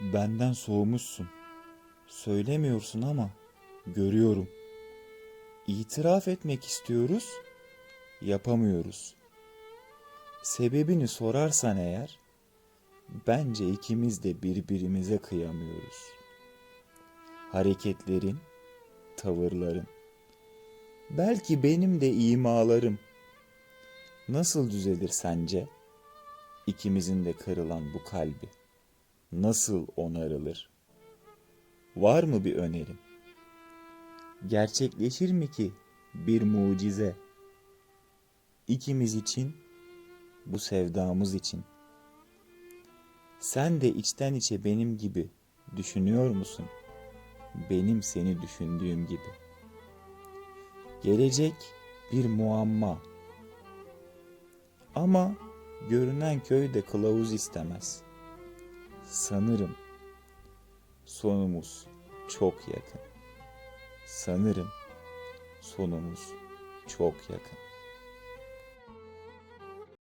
Benden soğumuşsun. Söylemiyorsun ama görüyorum. İtiraf etmek istiyoruz, yapamıyoruz. Sebebini sorarsan eğer, bence ikimiz de birbirimize kıyamıyoruz. Hareketlerin, tavırların, belki benim de imalarım nasıl düzelir sence? İkimizin de kırılan bu kalbi nasıl onarılır? Var mı bir önerin? Gerçekleşir mi ki bir mucize? İkimiz için, bu sevdamız için. Sen de içten içe benim gibi düşünüyor musun? Benim seni düşündüğüm gibi. Gelecek bir muamma. Ama görünen köyde kılavuz istemez. Sanırım sonumuz çok yakın. Sanırım sonumuz çok yakın.